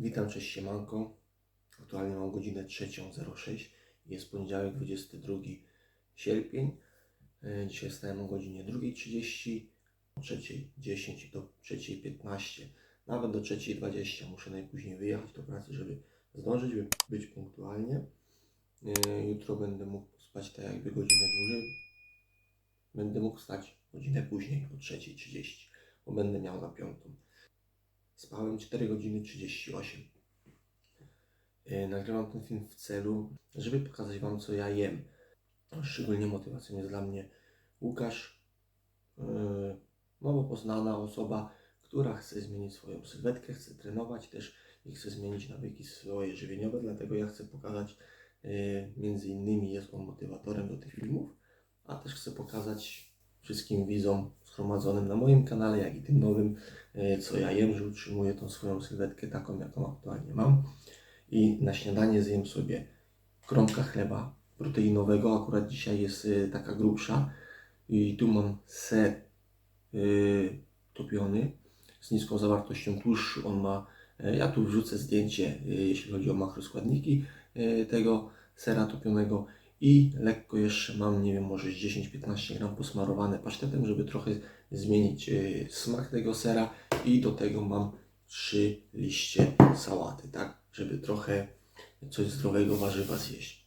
Witam, cześć siemanko. Aktualnie mam godzinę 3.06. Jest poniedziałek, 22 sierpień. E, Dzisiaj stałem o godzinie 2.30, o 3.10 do 3.15, nawet do 3.20. Muszę najpóźniej wyjechać do pracy, żeby zdążyć, by być punktualnie. E, Jutro będę mógł spać tak jakby godzinę dłużej. Będę mógł stać godzinę później, o 3.30, bo będę miał na piątą. Spałem 4 godziny 38. Yy, Nagrywam ten film w celu, żeby pokazać Wam, co ja jem. Szczególnie motywacją jest dla mnie Łukasz, yy, nowo poznana osoba, która chce zmienić swoją sylwetkę, chce trenować też i chce zmienić nawyki swoje żywieniowe, dlatego ja chcę pokazać, yy, między innymi jest on motywatorem do tych filmów, a też chcę pokazać wszystkim widzom zgromadzonym na moim kanale, jak i tym nowym, e, co ja jem, że utrzymuję tą swoją sylwetkę taką, jaką aktualnie mam. I na śniadanie zjem sobie kromka chleba proteinowego, akurat dzisiaj jest e, taka grubsza. I tu mam ser e, topiony z niską zawartością tłuszczu. On ma, ja tu wrzucę zdjęcie, jeśli chodzi o makroskładniki tego sera topionego. I lekko jeszcze mam, nie wiem, może z 10-15 gram posmarowane pasztetem, żeby trochę zmienić e, smak tego sera. I do tego mam trzy liście sałaty, tak, żeby trochę coś zdrowego warzywa zjeść.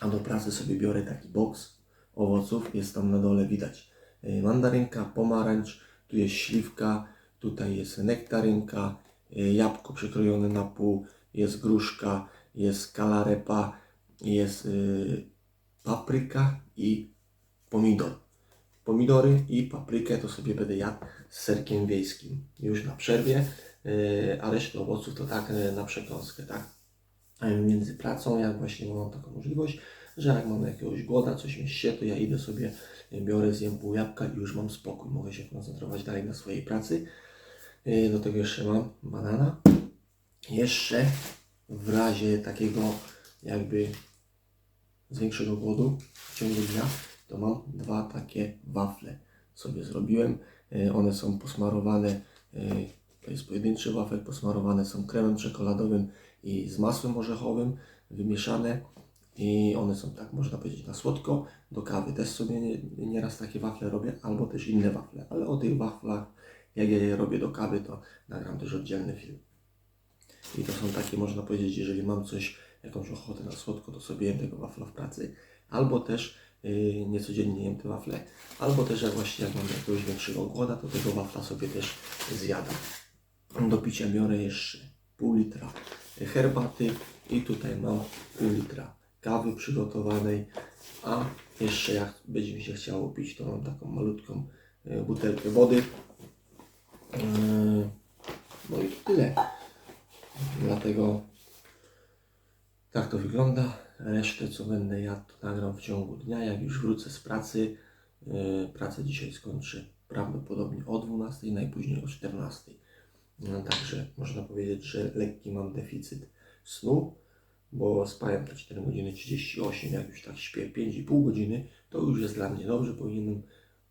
A do pracy sobie biorę taki boks owoców, jest tam na dole widać e, mandarynka, pomarańcz, tu jest śliwka, tutaj jest nektarynka, e, jabłko przekrojone na pół, jest gruszka, jest kalarepa, jest papryka i pomidor pomidory i paprykę to sobie będę jadł z serkiem wiejskim już na przerwie, yy, a resztę owoców to tak yy, na przekąskę, tak? Między pracą, jak właśnie mam taką możliwość, że jak mam jakiegoś głoda, coś mi się, to ja idę sobie, yy, biorę, zjem pół jabłka i już mam spokój, mogę się koncentrować dalej na swojej pracy. Do tego jeszcze mam banana. Jeszcze w razie takiego jakby z większego głodu w ciągu dnia, to mam dwa takie wafle sobie zrobiłem. E, One są posmarowane, e, to jest pojedynczy wafel, posmarowane są kremem czekoladowym i z masłem orzechowym, wymieszane i one są tak, można powiedzieć, na słodko. Do kawy też sobie nie- nieraz takie wafle robię, albo też inne wafle, ale o tych waflach, jak ja je robię do kawy, to nagram też oddzielny film. I to są takie, można powiedzieć, jeżeli mam coś, jakąś ochotę na słodko, to sobie jem tego wafla w pracy. Albo też yy, niecodziennie jem te wafle. Albo też jak właśnie jak mam jakiegoś większego głoda, to tego wafla sobie też zjadam. Do picia biorę jeszcze pół litra herbaty i tutaj mam pół litra kawy przygotowanej. A jeszcze jak będzie mi się chciało pić, to mam taką malutką yy, butelkę wody. Yy, no i tyle. Dlatego tak to wygląda. Resztę, co będę jadł, to nagram w ciągu dnia. Jak już wrócę z pracy, yy, pracę dzisiaj skończę prawdopodobnie o 12, najpóźniej o 14. No, także można powiedzieć, że lekki mam deficyt snu, bo spałem te 4 godziny 38, jak już tak śpię 5,5 godziny, to już jest dla mnie dobrze. Powinienem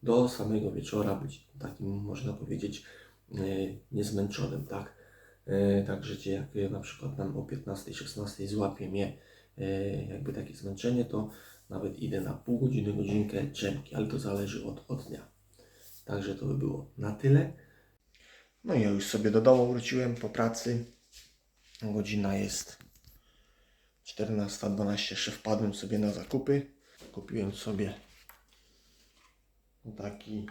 do samego wieczora być takim, można powiedzieć, yy, niezmęczonym, tak? E, Także gdzie jak na przykład tam o 15-16 złapie mnie e, jakby takie zmęczenie, to nawet idę na pół godziny, godzinkę drzemki, ale to zależy od, od dnia. Także to by było na tyle. No i ja już sobie do domu wróciłem po pracy. Godzina jest 14.12. Jeszcze wpadłem sobie na zakupy. Kupiłem sobie taki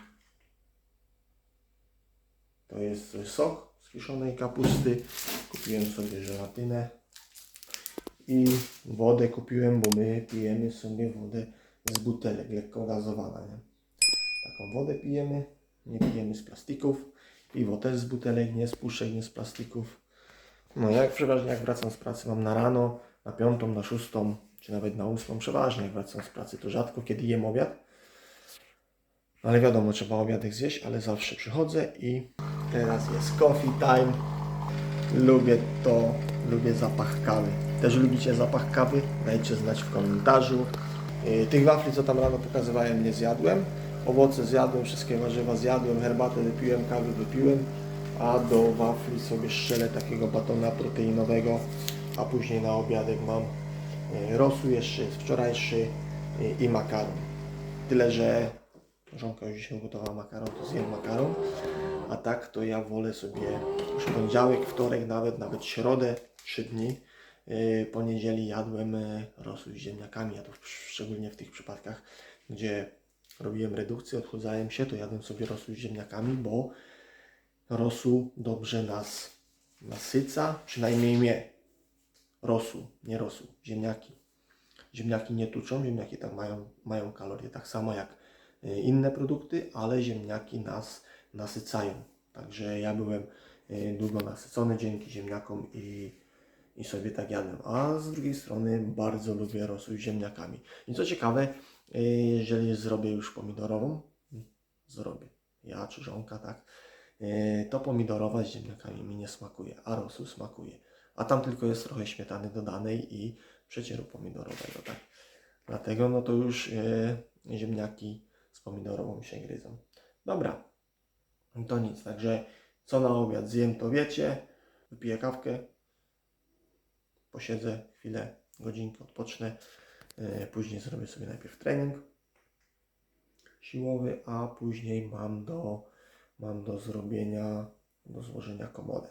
to jest sok kiszonej kapusty. Kupiłem sobie żelatynę i wodę kupiłem, bo my pijemy sobie wodę z butelek, lekko gazowana. Nie? Taką wodę pijemy, nie pijemy z plastików. Piwo też z butelek, nie z puszek, nie z plastików. No jak przeważnie jak wracam z pracy mam na rano, na piątą, na szóstą, czy nawet na ósmą. Przeważnie jak wracam z pracy to rzadko kiedy jem obiad. Ale wiadomo, trzeba obiadek zjeść, ale zawsze przychodzę i teraz jest coffee time. Lubię to, lubię zapach kawy. Też lubicie zapach kawy? Dajcie znać w komentarzu. Yy, Tych wafli, co tam rano pokazywałem, nie zjadłem. Owoce zjadłem, wszystkie warzywa zjadłem, herbatę wypiłem, kawę wypiłem. a do wafli sobie strzelę takiego batona proteinowego, a później na obiadek mam e, rosół jeszcze wczorajszy e, i makaron. Tyle, że żonka już dzisiaj ugotowała makaron, to zjem makaron, a tak to ja wolę sobie już poniedziałek, wtorek, nawet nawet środę, trzy dni. E, Po niedzieli jadłem e, rosół z ziemniakami, ja to szczególnie w tych przypadkach, gdzie robiłem redukcję, odchudzałem się, to jadłem sobie rosół z ziemniakami, bo rosół dobrze nas nasyca, przynajmniej mnie. Rosół, nie rosół, ziemniaki. Ziemniaki nie tuczą, ziemniaki tak mają, mają kalorie tak samo jak y, inne produkty, ale ziemniaki nas nasycają. Także ja byłem y, długo nasycony dzięki ziemniakom i, i sobie tak jadłem. A z drugiej strony bardzo lubię rosół z ziemniakami. I co ciekawe, y, jeżeli zrobię już pomidorową, zrobię, ja czy żonka, tak, to pomidorowa z ziemniakami mi nie smakuje, a rosół smakuje. A tam tylko jest trochę śmietany dodanej i przecieru pomidorowego, tak. Dlatego no to już ziemniaki z pomidorową się gryzą. Dobra, to nic, także co na obiad zjem to wiecie, wypiję kawkę, posiedzę chwilę, godzinkę, odpocznę, y, później zrobię sobie najpierw trening siłowy, a później mam do, mam do zrobienia, do złożenia komodę.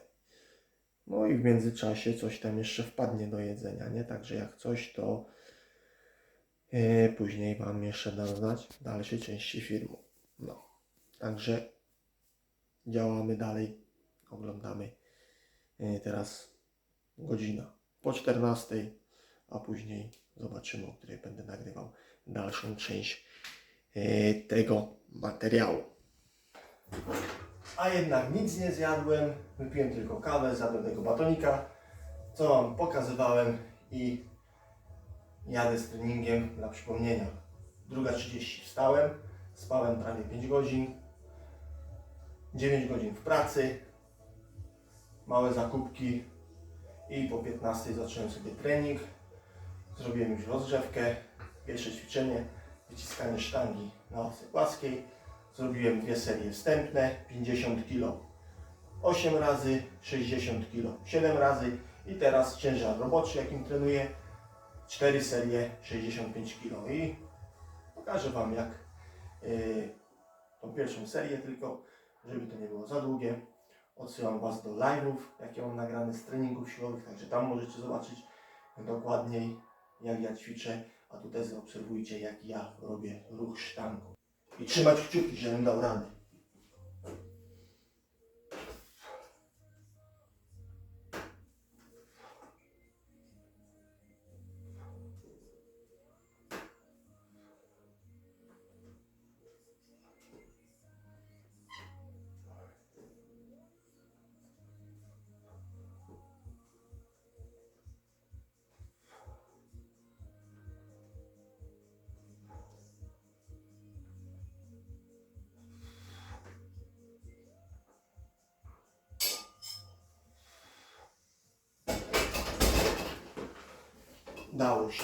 No i w międzyczasie coś tam jeszcze wpadnie do jedzenia, nie? Także jak coś, to później Wam jeszcze dam znać dalsze części filmu. No, także działamy dalej, oglądamy yy, teraz godzina po 14, a później zobaczymy, o której będę nagrywał dalszą część yy, tego materiału. A jednak nic nie zjadłem, wypiłem tylko kawę, zjadłem tego batonika, co Wam pokazywałem i jadę z treningiem dla przypomnienia. Druga 30 wstałem, spałem prawie 5 godzin, 9 godzin w pracy, małe zakupki i po 15 zacząłem sobie trening. Zrobiłem już rozgrzewkę, pierwsze ćwiczenie, wyciskanie sztangi na osy płaskiej. Zrobiłem dwie serie wstępne, 50 kg 8 razy, 60 kg 7 razy i teraz ciężar roboczy, jakim trenuję, 4 serie 65 kg i pokażę Wam jak yy, tą pierwszą serię tylko, żeby to nie było za długie. Odsyłam Was do live'ów, jakie mam nagrane z treningów siłowych, także tam możecie zobaczyć dokładniej jak ja ćwiczę, a tutaj zaobserwujcie jak ja robię ruch sztangą. I trzymać kciuki, żebym dał radę. Się.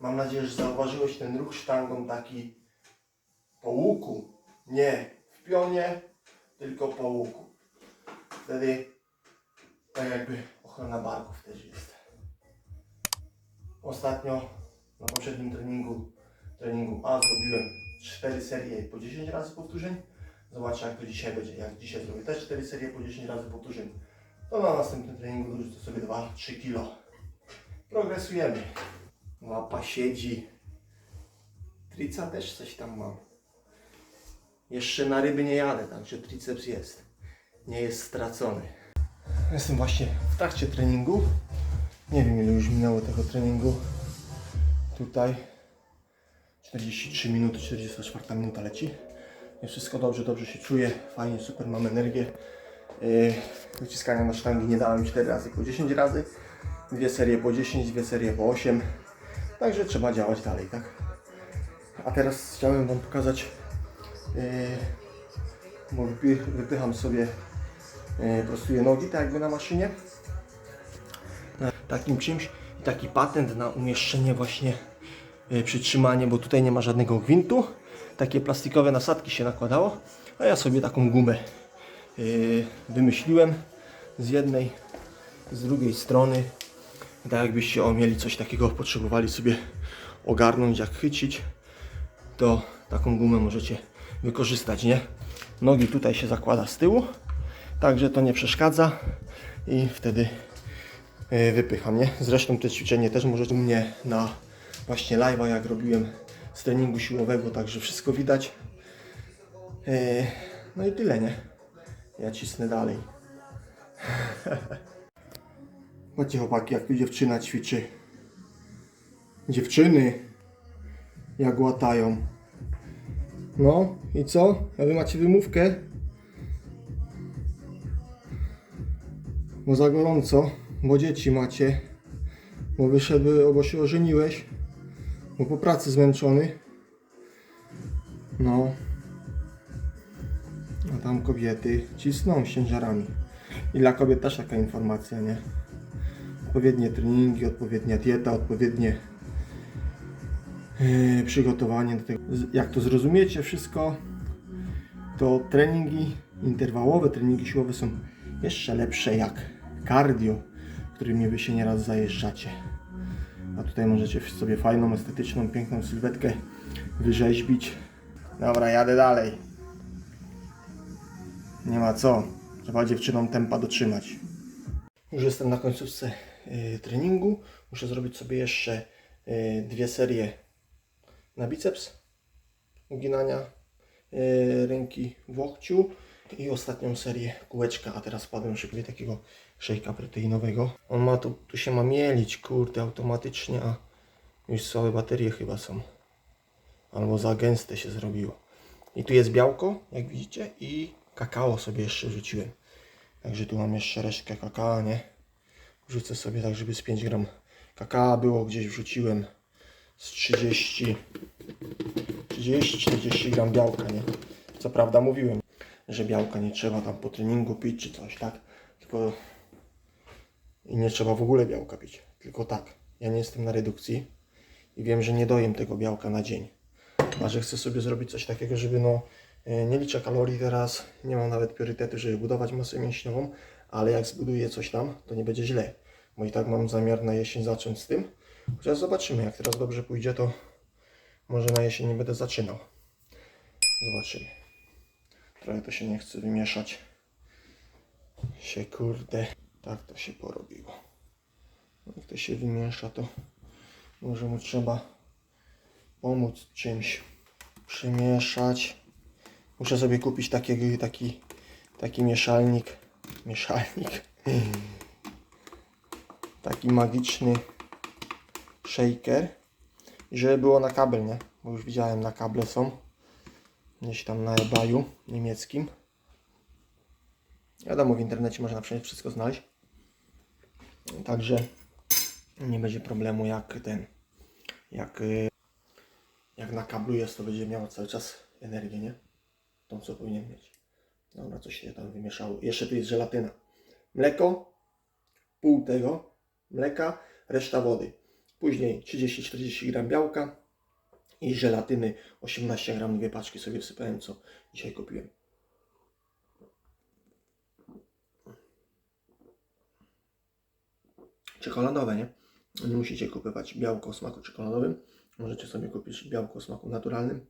Mam nadzieję, że zauważyłeś ten ruch sztangą taki po łuku. Nie w pionie, tylko po łuku. Wtedy tak jakby ochrona barków też jest. Ostatnio na poprzednim treningu, treningu A zrobiłem 4 serie po 10 razy powtórzeń. Zobaczę jak to dzisiaj będzie. Jak dzisiaj zrobię też 4 serie po 10 razy powtórzeń, to na następnym treningu dorzucę sobie 2-3 kilo progresujemy. Łapa siedzi. Trica też coś tam mam. Jeszcze na ryby nie jadę, także triceps jest. Nie jest stracony. Jestem właśnie w trakcie treningu. Nie wiem ile już minęło tego treningu. Tutaj 43 minuty, 44 minuta leci. Jest wszystko dobrze, dobrze się czuję. Fajnie, super, mam energię. Yy, Wyciskania na sztangi nie dałem 4 razy po 10 razy dwie serie po 10, dwie serie po 8. Także trzeba działać dalej, tak? A teraz chciałem Wam pokazać, yy, bo wypy, wypycham sobie, yy, prostuję nogi tak jakby na maszynie. Takim czymś i taki patent na umieszczenie właśnie yy, przytrzymanie, bo tutaj nie ma żadnego gwintu. Takie plastikowe nasadki się nakładało, a ja sobie taką gumę yy, wymyśliłem z jednej, z drugiej strony. Tak jakbyście o, mieli coś takiego, potrzebowali sobie ogarnąć, jak chycić, to taką gumę możecie wykorzystać, nie? Nogi tutaj się zakłada z tyłu, także to nie przeszkadza i wtedy yy, wypycham, nie? Zresztą te ćwiczenie też możecie mnie na właśnie live'a, jak robiłem z treningu siłowego, także wszystko widać. Yy, no i tyle, nie? Ja cisnę dalej. Patrzcie chłopaki, jak tu dziewczyna ćwiczy. Dziewczyny, jak łatają. No i co? A wy macie wymówkę? Bo za gorąco, bo dzieci macie, bo wyszedły, bo się ożeniłeś, bo po pracy zmęczony. No. A tam kobiety cisną ciężarami. I dla kobiet też taka informacja, nie? Odpowiednie treningi, odpowiednia dieta, odpowiednie yy, przygotowanie do tego. Jak to zrozumiecie wszystko, to treningi interwałowe, treningi siłowe są jeszcze lepsze jak cardio, którymi wy się nieraz zajeżdżacie. A tutaj możecie sobie fajną, estetyczną, piękną sylwetkę wyrzeźbić. Dobra, jadę dalej. Nie ma co. Trzeba dziewczynom tempa dotrzymać. Już jestem na końcówce treningu. Muszę zrobić sobie jeszcze y, dwie serie na biceps. Uginania y, ręki w łokciu i ostatnią serię kółeczka. A teraz wpadłem szybko takiego szejka proteinowego. On ma tu, tu się ma mielić, kurde, automatycznie, a już słabe baterie chyba są. Albo za gęste się zrobiło. I tu jest białko, jak widzicie, i kakao sobie jeszcze wrzuciłem. Także tu mam jeszcze resztkę kakao, nie? Wrzucę sobie tak, żeby z 5 gram kakao było, gdzieś wrzuciłem z 30 30-40 gram białka, nie? Co prawda mówiłem, że białka nie trzeba tam po treningu pić czy coś, tak? Tylko i nie trzeba w ogóle białka pić, tylko tak. Ja nie jestem na redukcji i wiem, że nie dojem tego białka na dzień. A że chcę sobie zrobić coś takiego, żeby no e, nie liczę kalorii teraz, nie mam nawet priorytetu, żeby budować masę mięśniową, ale jak zbuduję coś tam, to nie będzie źle. Bo i tak mam zamiar na jesień zacząć z tym. Chociaż zobaczymy, jak teraz dobrze pójdzie, to może na jesień nie będę zaczynał. Zobaczymy. Trochę to się nie chce wymieszać. Się kurde, tak to się porobiło. Jak to się wymiesza, to może mu trzeba pomóc czymś przemieszać. Muszę sobie kupić takiego, taki, taki mieszalnik. Mieszalnik. Taki magiczny shaker. I żeby było na kabel, nie? Bo już widziałem na kable są. Gdzieś tam na eBayu niemieckim. Wiadomo, w internecie można przecież wszystko znaleźć. Także nie będzie problemu jak ten, jak, y, jak na kablu jest, to będzie miało cały czas energię, nie? Tą, co powinien mieć. Dobra, coś się tam wymieszało. Jeszcze tu jest żelatyna. Mleko, pół tego mleka, reszta wody. Później 30-40 gram białka i żelatyny 18 gram, dwie paczki sobie wsypałem, co dzisiaj kupiłem. czekoladowe, nie? Nie musicie kupować białko o smaku czekoladowym. Możecie sobie kupić białko o smaku naturalnym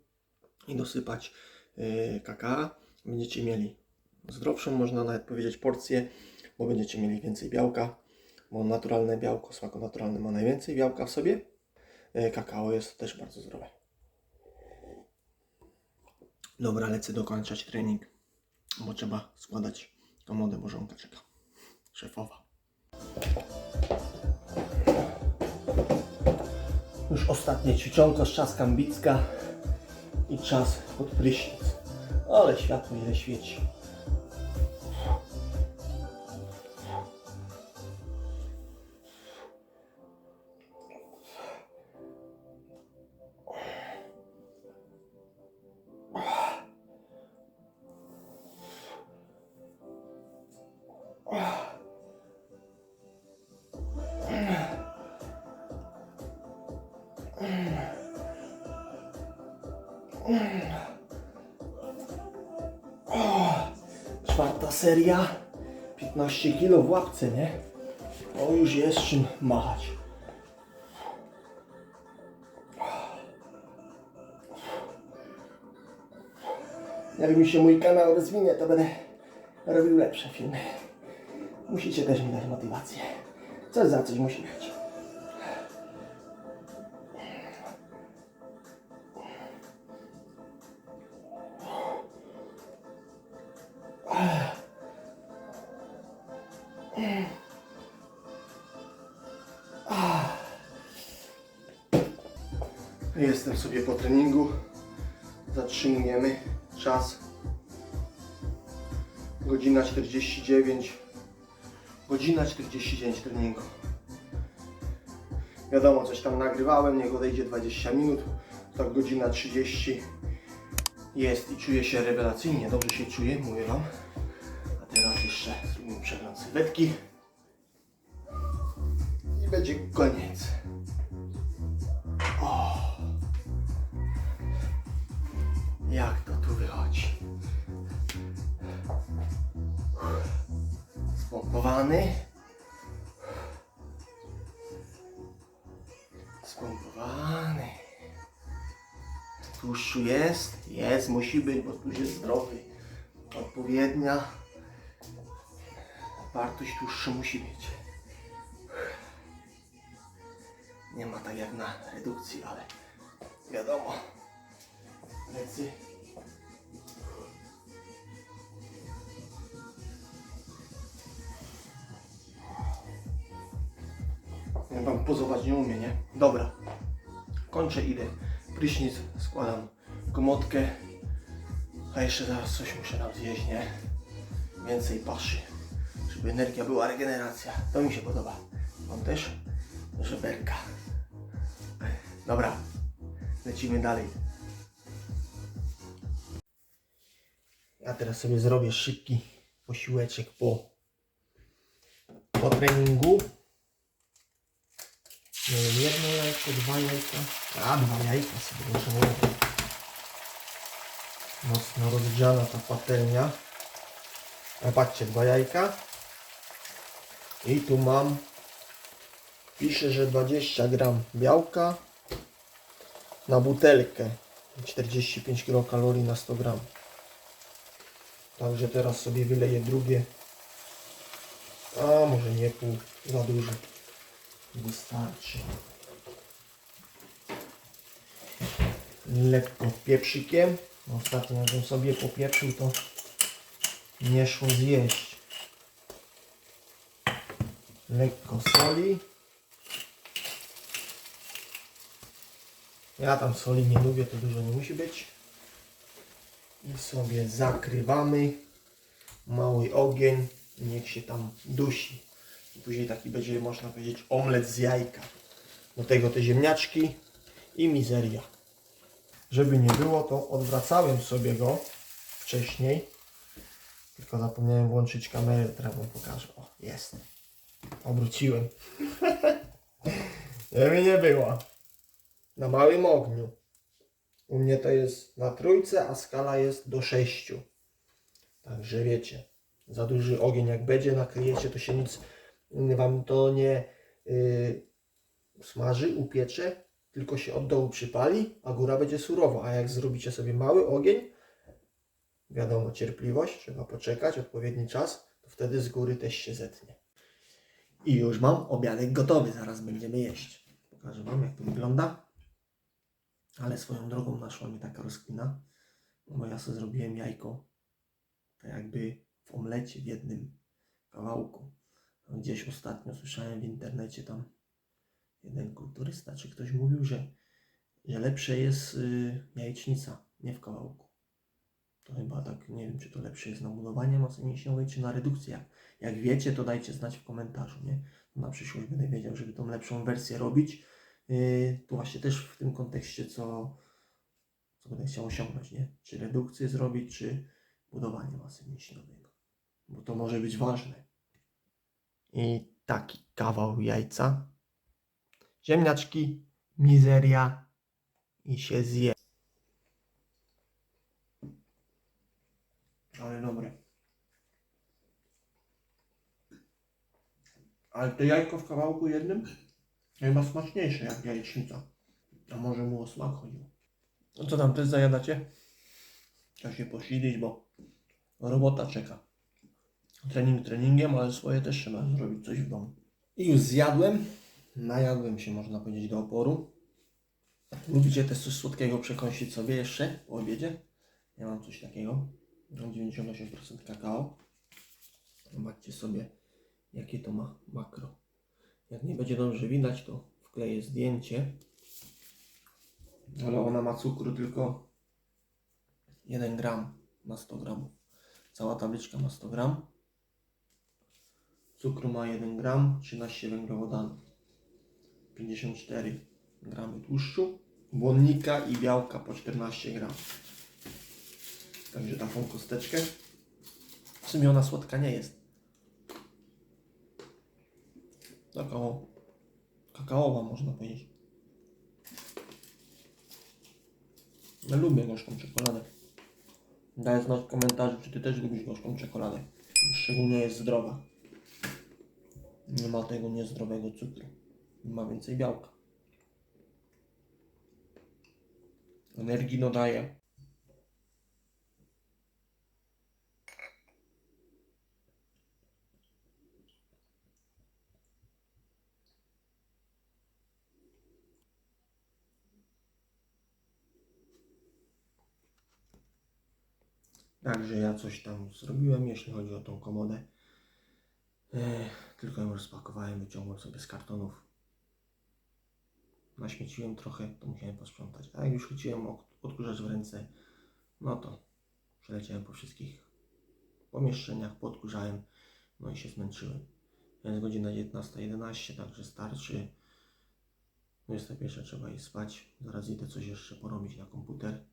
i dosypać yy, kakao. Będziecie mieli zdrowszą, można nawet powiedzieć, porcję, bo będziecie mieli więcej białka, bo naturalne białko o smaku naturalnym ma najwięcej białka w sobie. Yy, kakao jest też bardzo zdrowe. Dobra, lecę dokończać trening, bo trzeba składać komodę, bo żonka czeka. Szefowa. Już ostatnie ćwiczonko z czas kambicka i czas pod prysznic. Ale światło ile świeci. Czwarta seria. 15 kg w łapce, nie? O, już jest czym machać. Jak mi się mój kanał rozwinie, to będę robił lepsze filmy. Musicie też mi dać motywację. Coś za coś musi być. Sobie po treningu. Zatrzymujemy czas. Godzina 49. Godzina 49 treningu. Wiadomo, coś tam nagrywałem, niech odejdzie 20 minut. Tak godzina 30 jest i czuję się rewelacyjnie. Dobrze się czuję, mówię Wam. A teraz jeszcze zrobimy przegląd sylwetki. I będzie koniec. Jak to tu wychodzi? Spompowany. Spompowany. Tłuszczu jest? Jest, musi być, bo tłuszcz jest zdrowy. Odpowiednia wartość tłuszczu musi być. Nie ma tak jak na redukcji, ale wiadomo. Plecy. Ja wam pozować nie umie, nie? Dobra. Kończę, idę. Prysznic, składam komotkę. A jeszcze zaraz coś muszę nam zjeść, nie? Więcej paszy. Żeby energia była, regeneracja. To mi się podoba. Wam też? Żeberka. Dobra. Lecimy dalej. Ja teraz sobie zrobię szybki posiłeczek po, po treningu. Jedno jajko, dwa jajka. A, dwa jajka sobie mówić. Mocno rozgrzana ta patelnia. A patrzcie, dwa jajka. I tu mam, pisze, że 20 gram białka na butelkę. 45 kilokalorii na 100 gram. Także teraz sobie wyleję drugie. A może nie pół, za dużo. Wystarczy. Lekko pieprzykiem. Ostatnio jakbym sobie popieprzył to nie szło zjeść. Lekko soli. Ja tam soli nie lubię, to dużo nie musi być i sobie zakrywamy mały ogień niech się tam dusi i później taki będzie można powiedzieć omlet z jajka. Do tego te ziemniaczki i mizeria. Żeby nie było to odwracałem sobie go wcześniej. Tylko zapomniałem włączyć kamerę teraz wam pokażę. O jest. Obróciłem. Żeby nie było. Na małym ogniu. U mnie to jest na trójce, a skala jest do sześciu. Także wiecie, za duży ogień jak będzie, nakryjecie, to się nic wam to nie yy, smaży, upiecze, tylko się od dołu przypali, a góra będzie surowa. A jak zrobicie sobie mały ogień, wiadomo, cierpliwość, trzeba poczekać, odpowiedni czas, to wtedy z góry też się zetnie. I już mam obiadek gotowy, zaraz będziemy jeść. Pokażę wam jak to wygląda. Ale swoją drogą naszła mi taka rozkmina, bo ja sobie zrobiłem jajko, tak jakby w omlecie w jednym kawałku. Gdzieś ostatnio słyszałem w internecie tam jeden kulturysta, czy ktoś mówił, że, że lepsze jest y, jajecznica, nie w kawałku. To chyba tak, nie wiem, czy to lepsze jest na budowanie masy mięśniowej, czy na redukcję. Jak, jak wiecie, to dajcie znać w komentarzu, nie? Na przyszłość będę wiedział, żeby tą lepszą wersję robić. Yy, tu właśnie też w tym kontekście, co, co będę chciał osiągnąć, nie? Czy redukcję zrobić, czy budowanie masy mięśniowej. Bo to może być ważne i taki kawał jajca, ziemniaczki, mizeria i się zje. Ale dobre. Ale to jajko w kawałku jednym chyba smaczniejsze jak jajecznica. A może mu o smak chodziło. No co tam, ty zajadacie? Trzeba się posilić, bo robota czeka. Trening treningiem, ale swoje też trzeba zrobić coś w domu. I już zjadłem. Najadłem się, można powiedzieć, do oporu. Lubicie też coś słodkiego przekąsić sobie jeszcze po obiedzie? Ja mam coś takiego. Mam 98% kakao. Zobaczcie sobie, jakie to ma makro. Jak nie będzie dobrze widać, to wkleję zdjęcie. Ale ona ma cukru tylko 1 gram na 100 gramów. Cała tabliczka ma 100 gram. Cukru ma 1 gram, 13 węglowodanów. 54 gramy tłuszczu, błonnika i białka po 14 gram. Także taką kosteczkę. W sumie ona słodka nie jest. Taka o, kakaowa można powiedzieć. Ja lubię gorzką czekoladę. Daj znać w komentarzu, czy Ty też lubisz gorzką czekoladę. Szczególnie jest zdrowa. Nie ma tego niezdrowego cukru. Ma więcej białka. Energii dodaje. Także ja coś tam zrobiłem, jeśli chodzi o tą komodę. Ech, tylko ją rozpakowałem, wyciągłem sobie z kartonów. Naśmieciłem trochę, to musiałem posprzątać. A jak już chwyciłem odkurzacz w ręce, no to przeleciałem po wszystkich pomieszczeniach, podkurzałem, no i się zmęczyłem. Jest godzina 19.11, także starczy. 21 trzeba iść spać. Zaraz idę coś jeszcze porobić na komputer,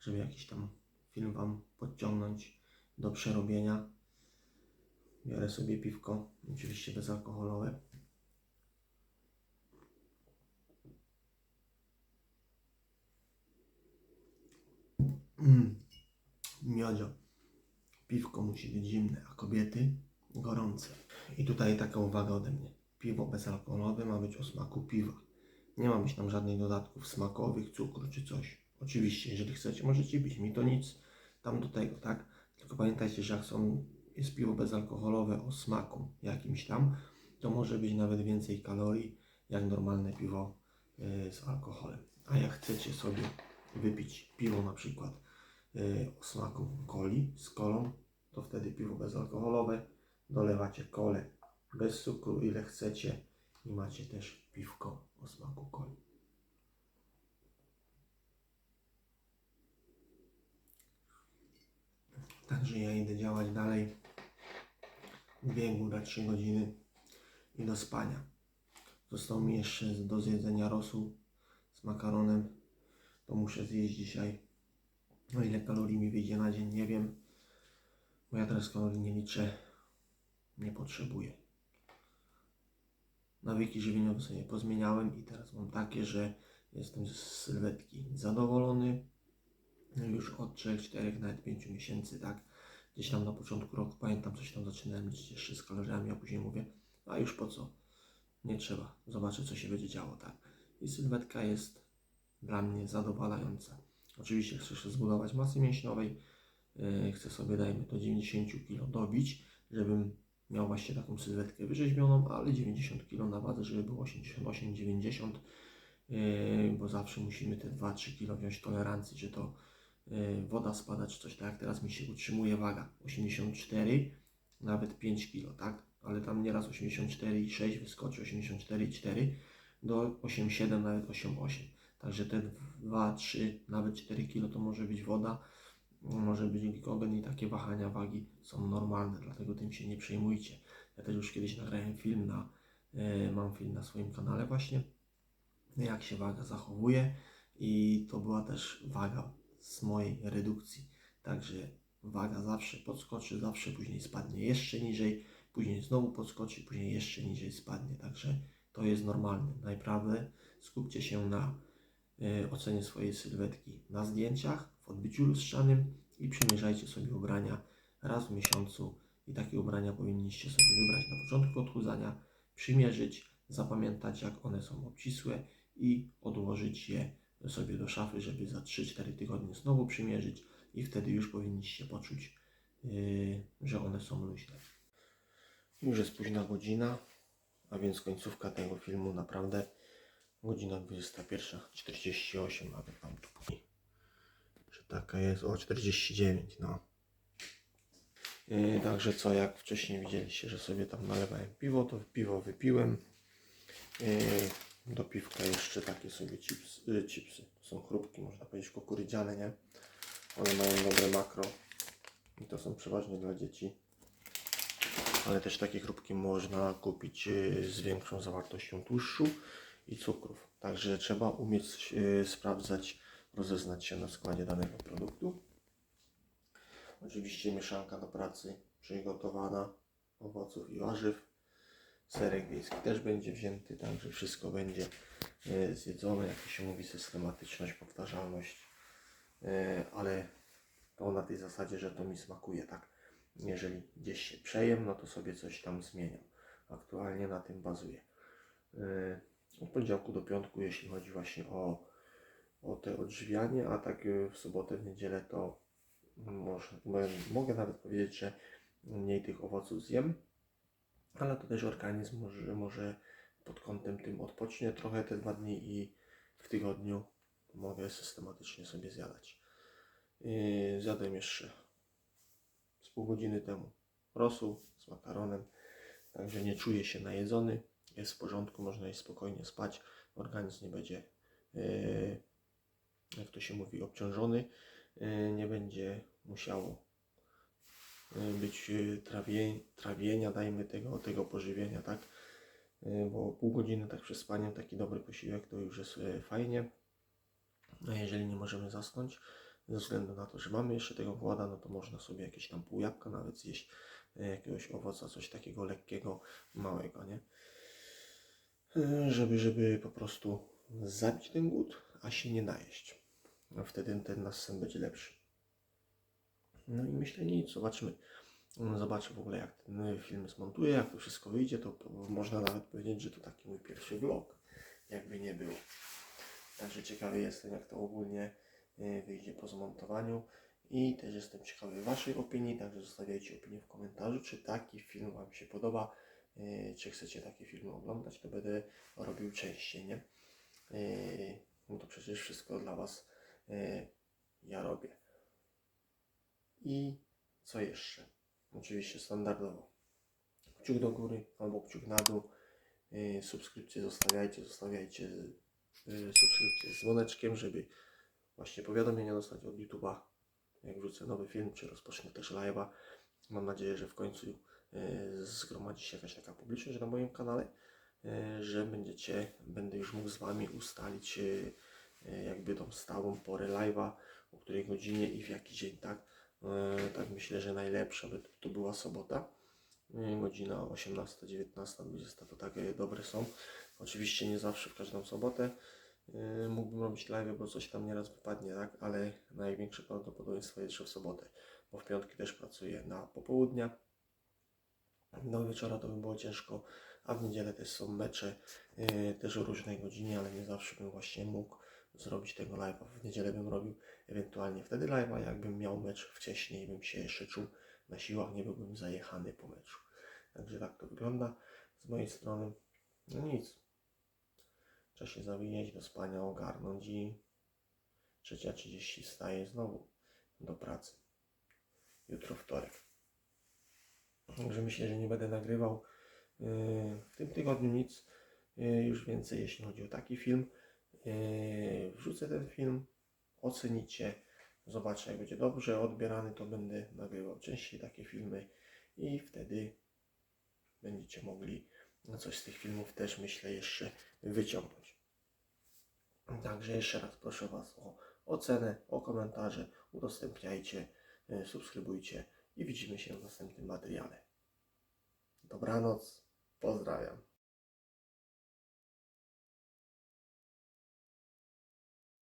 żeby jakiś tam film Wam podciągnąć do przerobienia. Biorę sobie piwko, oczywiście bezalkoholowe. Mm. Miodzio. Piwko musi być zimne, a kobiety gorące. I tutaj taka uwaga ode mnie. Piwo bezalkoholowe ma być o smaku piwa. Nie ma być tam żadnych dodatków smakowych, cukru czy coś. Oczywiście, jeżeli chcecie, możecie pić. Mi to nic tam do tego, tak? Tylko pamiętajcie, że jak są, jest piwo bezalkoholowe o smaku jakimś tam, to może być nawet więcej kalorii jak normalne piwo y, z alkoholem. A jak chcecie sobie wypić piwo na przykład y, o smaku coli z kolą, to wtedy piwo bezalkoholowe dolewacie kolę bez cukru ile chcecie i macie też piwko o smaku coli. Także ja idę działać dalej. Dwie góra, trzy godziny i do spania. Został mi jeszcze do zjedzenia rosół z makaronem. To muszę zjeść dzisiaj. No ile kalorii mi wyjdzie na dzień, nie wiem. Bo ja teraz kalorii nie liczę. Nie potrzebuję. Nawyki żywieniowe sobie pozmieniałem i teraz mam takie, że jestem z sylwetki zadowolony. No już od 3, 4, nawet 5 miesięcy, tak. Gdzieś tam na początku roku pamiętam, coś tam zaczynałem liczyć jeszcze z kaloriami, a później mówię, a już po co? Nie trzeba. Zobaczę, co się będzie działo, tak. I sylwetka jest dla mnie zadowalająca. Oczywiście chcę się zbudować masy mięśniowej. Yy, chcę sobie, dajmy to 90 kg dobić, żebym miał właśnie taką sylwetkę wyrzeźbioną, ale 90 kg na wadze, żeby było 88-90 Yy, bo zawsze musimy te 2-3 kg wziąć tolerancji, czy to woda spada, czy coś tak teraz mi się utrzymuje waga 84, nawet 5 kg, tak? Ale tam nieraz 84,6 wyskoczy, 84,4 do 8,7, nawet 8,8. Także te 2, 3, nawet 4 kg to może być woda, może być glikogen i takie wahania wagi są normalne, dlatego tym się nie przejmujcie. Ja też już kiedyś nagrałem film na, yy, mam film na swoim kanale właśnie, jak się waga zachowuje i to była też waga z mojej redukcji. Także waga zawsze podskoczy, zawsze później spadnie jeszcze niżej, później znowu podskoczy, później jeszcze niżej spadnie. Także to jest normalne. Naprawdę skupcie się na y, ocenie swojej sylwetki na zdjęciach, w odbiciu lustrzanym i przymierzajcie sobie ubrania raz w miesiącu i takie ubrania powinniście sobie wybrać na początku odchudzania przymierzyć, zapamiętać jak one są obcisłe i odłożyć je sobie do szafy, żeby za 3-4 tygodnie znowu przymierzyć i wtedy już powinniście poczuć, yy, że one są luźne. Już jest późna godzina, a więc końcówka tego filmu naprawdę godzina 21.48, nawet mam tu później, że taka jest, o 49, no. Yy, także co, jak wcześniej widzieliście, że sobie tam nalewałem piwo, to piwo wypiłem. Yy, do piwka jeszcze takie sobie chips, chipsy, są chrupki, można powiedzieć kukurydziane, nie? One mają dobre makro i to są przeważnie dla dzieci. Ale też takie chrupki można kupić yy, z większą zawartością tłuszczu i cukrów. Także trzeba umieć yy, sprawdzać, rozeznać się na składzie danego produktu. Oczywiście mieszanka do pracy przygotowana owoców i warzyw. Serek wiejski też będzie wzięty, także wszystko będzie e, zjedzone. Jak to się mówi, systematyczność, powtarzalność, E, ale to na tej zasadzie, że to mi smakuje, tak? Jeżeli gdzieś się przejem, no to sobie coś tam zmieniam. Aktualnie na tym bazuję. E, Od poniedziałku do piątku, jeśli chodzi właśnie o, o te odżywianie, a tak w sobotę, w niedzielę to może, mo- mogę nawet powiedzieć, że mniej tych owoców zjem, ale to też organizm może, może pod kątem tym odpocznie trochę te dwa dni i w tygodniu mogę systematycznie sobie zjadać. Yy, zjadłem jeszcze z pół godziny temu rosół z makaronem, także nie czuję się najedzony, jest w porządku, można iść spokojnie spać, organizm nie będzie, yy, jak to się mówi, obciążony, yy, nie będzie musiało być yy, trawie, trawienia, dajmy tego, tego pożywienia, tak? Yy, Bo pół godziny tak przespaniem, taki dobry posiłek to już jest fajnie. A jeżeli nie możemy zasnąć, ze względu na to, że mamy jeszcze tego głada, no to można sobie jakieś tam pół jabłka nawet zjeść, jakiegoś owoca, coś takiego lekkiego, małego, nie? Żeby, żeby po prostu zabić ten głód, a się nie najeść. No wtedy ten nasz sen będzie lepszy. No i myślę nic, zobaczymy. Mm, Zobaczę w ogóle jak ten film zmontuję, jak to wszystko wyjdzie, to można nawet powiedzieć, że to taki mój pierwszy vlog, jakby nie było. Także ciekawy jestem jak to ogólnie y, wyjdzie po zmontowaniu i też jestem ciekawy Waszej opinii, także zostawiajcie opinię w komentarzu, czy taki film Wam się podoba, y, czy chcecie takie filmy oglądać, to będę robił częściej, nie? Y, No to przecież wszystko dla Was ja robię. I co jeszcze? Oczywiście standardowo. Kciuk do góry albo kciuk na dół. Yy, subskrypcję zostawiajcie, zostawiajcie yy, subskrypcję z dzwoneczkiem, żeby właśnie powiadomienia dostać od YouTube'a, jak wrzucę nowy film, czy rozpocznę też live'a. Mam nadzieję, że w końcu yy, zgromadzi się jakaś taka publiczność na moim kanale, że będziecie, będę już mógł z Wami ustalić jakby tą stałą porę live'a, o której godzinie i w jaki dzień, tak? E, tak myślę, że najlepsza by to była sobota. Godzina 18, 19, 20 to takie dobre są. Oczywiście nie zawsze w każdą sobotę e, mógłbym robić live, bo coś tam nieraz wypadnie, tak? Ale największe prawdopodobieństwo jest, że w sobotę, bo w piątki też pracuję na popołudnia. Do wieczora to by było ciężko, a w niedzielę też są mecze, e, też o różnej godzinie, ale nie zawsze bym właśnie mógł zrobić tego live'a. W niedzielę bym robił ewentualnie wtedy live'a, jakbym miał mecz wcześniej, bym się jeszcze czuł na siłach, nie byłbym zajechany po meczu. Także tak to wygląda z mojej strony. No nic. Trzeba się zawinąć do spania, ogarnąć i 3.30 wstaję znowu do pracy. Jutro wtorek. Także myślę, że nie będę nagrywał yy, w tym tygodniu nic yy, już więcej, jeśli chodzi o taki film. Yy, Wrzucę ten film, ocenicie, zobaczę jak będzie dobrze odbierany, to będę nagrywał częściej takie filmy i wtedy będziecie mogli coś z tych filmów też myślę jeszcze wyciągnąć. Także jeszcze raz proszę Was o ocenę, o komentarze, udostępniajcie, yy, subskrybujcie i widzimy się w następnym materiale. Dobranoc, pozdrawiam.